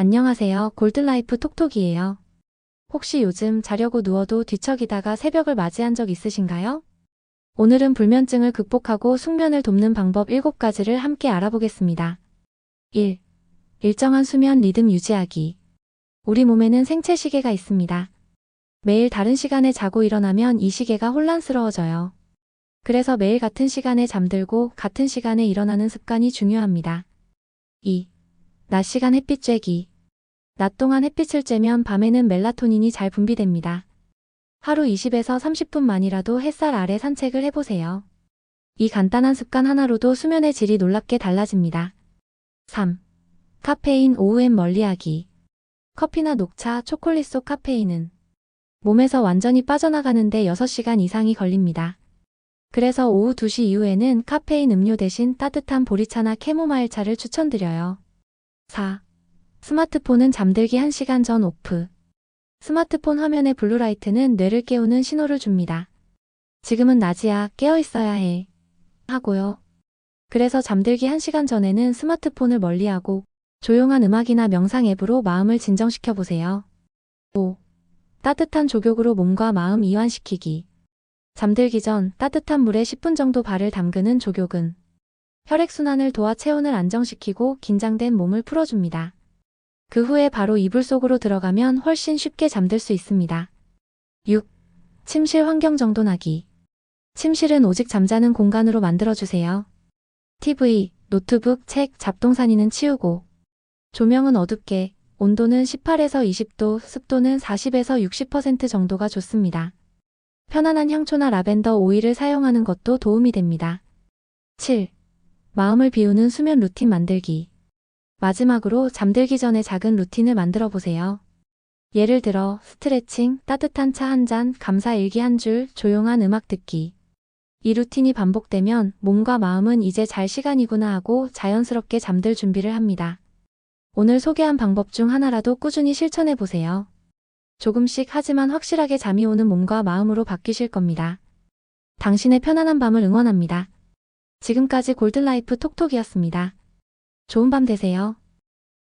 안녕하세요. 골든라이프 톡톡이에요. 혹시 요즘 자려고 누워도 뒤척이다가 새벽을 맞이한 적 있으신가요? 오늘은 불면증을 극복하고 숙면을 돕는 방법 7가지를 함께 알아보겠습니다. 1. 일정한 수면 리듬 유지하기. 우리 몸에는 생체 시계가 있습니다. 매일 다른 시간에 자고 일어나면 이 시계가 혼란스러워져요. 그래서 매일 같은 시간에 잠들고 같은 시간에 일어나는 습관이 중요합니다. 2. 낮 시간 햇빛 쬐기. 낮 동안 햇빛을 쬐면 밤에는 멜라토닌이 잘 분비됩니다. 하루 20에서 30분만이라도 햇살 아래 산책을 해보세요. 이 간단한 습관 하나로도 수면의 질이 놀랍게 달라집니다. 3. 카페인 오후엔 멀리하기. 커피나 녹차, 초콜릿 속 카페인은 몸에서 완전히 빠져나가는데 6시간 이상이 걸립니다. 그래서 오후 2시 이후에는 카페인 음료 대신 따뜻한 보리차나 캐모마일 차를 추천드려요. 4. 스마트폰은 잠들기 1시간 전 오프. 스마트폰 화면의 블루라이트는 뇌를 깨우는 신호를 줍니다. 지금은 낮이야 깨어 있어야 해. 하고요. 그래서 잠들기 1시간 전에는 스마트폰을 멀리하고 조용한 음악이나 명상 앱으로 마음을 진정시켜 보세요. 5. 따뜻한 족욕으로 몸과 마음 이완시키기. 잠들기 전 따뜻한 물에 10분 정도 발을 담그는 족욕은 혈액순환을 도와 체온을 안정시키고 긴장된 몸을 풀어줍니다. 그 후에 바로 이불 속으로 들어가면 훨씬 쉽게 잠들 수 있습니다. 6. 침실 환경 정돈하기. 침실은 오직 잠자는 공간으로 만들어주세요. TV, 노트북, 책, 잡동사니는 치우고, 조명은 어둡게, 온도는 18에서 20도, 습도는 40에서 60% 정도가 좋습니다. 편안한 향초나 라벤더 오일을 사용하는 것도 도움이 됩니다. 7. 마음을 비우는 수면 루틴 만들기. 마지막으로 잠들기 전에 작은 루틴을 만들어 보세요. 예를 들어 스트레칭, 따뜻한 차 한 잔, 감사 일기 한 줄, 조용한 음악 듣기. 이 루틴이 반복되면 몸과 마음은 이제 잘 시간이구나 하고 자연스럽게 잠들 준비를 합니다. 오늘 소개한 방법 중 하나라도 꾸준히 실천해 보세요. 조금씩 하지만 확실하게 잠이 오는 몸과 마음으로 바뀌실 겁니다. 당신의 편안한 밤을 응원합니다. 지금까지 골든라이프 톡톡이었습니다. 좋은 밤 되세요.